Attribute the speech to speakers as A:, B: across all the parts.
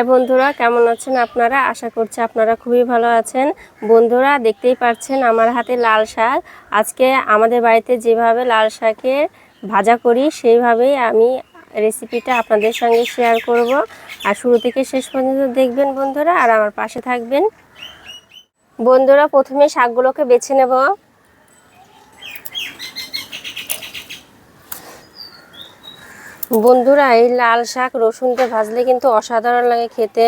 A: High বন্ধুরা, কেমন আছেন আপনারা? আশা করছি আপনারা খুবই ভালো আছেন। বন্ধুরা, দেখতেই পাচ্ছেন আমার হাতে লাল শাক। আজকে আমাদের বাড়িতে যেভাবে লাল শাকের ভাজা করি, সেইভাবেই আমি রেসিপিটা আপনাদের সঙ্গে শেয়ার করব। আর শুরু থেকে শেষ পর্যন্ত দেখবেন বন্ধুরা, আর আমার পাশে থাকবেন। বন্ধুরা, প্রথমে শাকগুলোকে বেছে নেব। বন্ধুরা, এই লাল শাক রসুন দিয়ে ভাজলে কিন্তু অসাধারণ লাগে খেতে।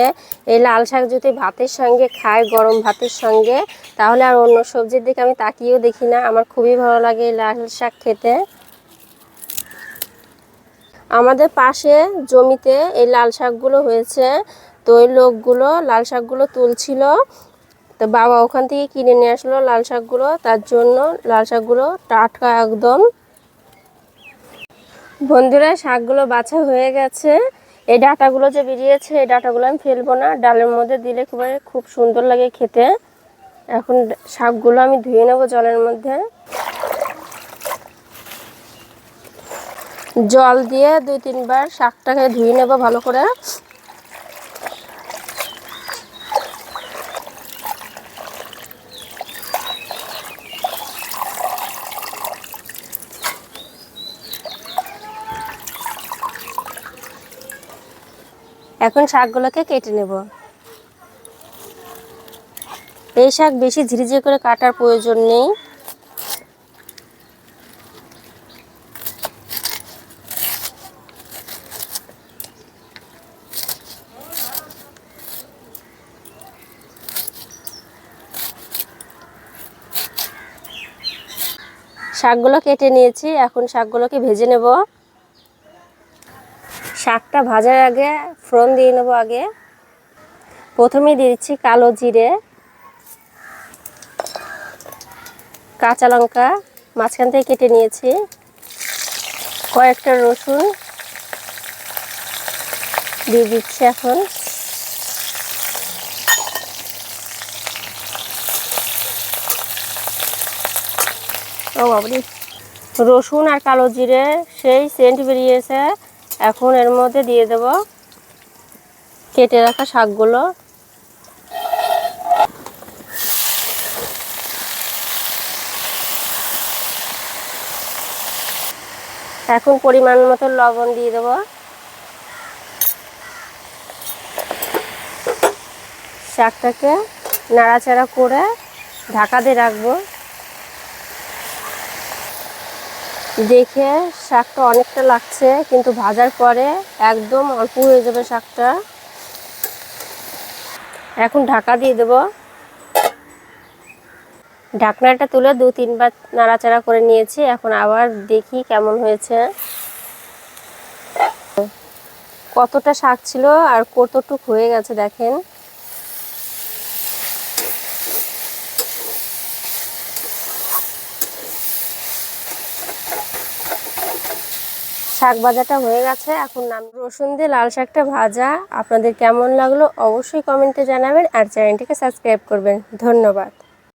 A: এই লাল শাক যদি ভাতের সঙ্গে খায়, গরম ভাতের সঙ্গে, তাহলে আর অন্য সবজির দিকে আমি তাকিয়েও দেখি না। আমার খুবই ভালো লাগে এই লাল শাক খেতে। আমাদের পাশে জমিতে এই লাল শাকগুলো হয়েছে। তো ওই লোকগুলো লাল শাকগুলো তুলছিল। তো বাবা ওখান থেকে কিনে নিয়ে আসলো লাল শাকগুলো। তার জন্য লাল শাকগুলো টাটকা একদম। বন্ধুরা, শাকগুলো বাছা হয়ে গেছে। এই ডাটাগুলো যে বেরিয়েছে, এই ডাটাগুলো আমি ফেলব না। ডালের মধ্যে দিলে খুব খুব সুন্দর লাগে খেতে। এখন শাকগুলো আমি ধুয়ে নেব জলের মধ্যে। জল দিয়ে দুই তিনবার শাকটাকে ধুয়ে নেব ভালো করে। এখন শাকগুলোকে কেটে নেব। এই শাক বেশি ঝিরিঝিরি করে কাটার প্রয়োজন নেই। শাকগুলো কেটে নিয়েছি, এখন শাকগুলোকে ভেজে নেব। শাকটা ভাজার আগে ফোড়ন দিয়ে নেব আগে। প্রথমে দিয়ে দিচ্ছি কালো জিরে, কাঁচা লঙ্কা, মাঝখান থেকে কেটে নিয়েছি কয়েকটা রসুন, দিয়ে দিচ্ছি এখন। ও রসুন আর কালো জিরে, সেই সেন্ট বেরিয়েছে। এখন এর মধ্যে দিয়ে দেব কেটে রাখা শাকগুলো। এখন পরিমাণ মতো লবণ দিয়ে দেব। শাকটাকে নাড়াচাড়া করে ঢাকা দিয়ে রাখব। দেখে শাকটা অনেকটা লাগছে, কিন্তু ভাজার পরে একদম অল্প হয়ে যাবে শাকটা। এখন ঢাকা দিয়ে দেব। ঢাকনাটা তুলে দু তিনবার নাড়াচাড়া করে নিয়েছি, এখন আবার দেখি কেমন হয়েছে। কতটা শাক ছিল আর কতটুক হয়ে গেছে দেখেন। শাক ভাজাটা হয়ে গেছে। এখন নাম রসুন দিয়ে লাল শাকটা ভাজা। আপনাদের কেমন লাগল অবশ্যই কমেন্টে জানাবেন আর চ্যানেলটিকে সাবস্ক্রাইব করবেন। ধন্যবাদ।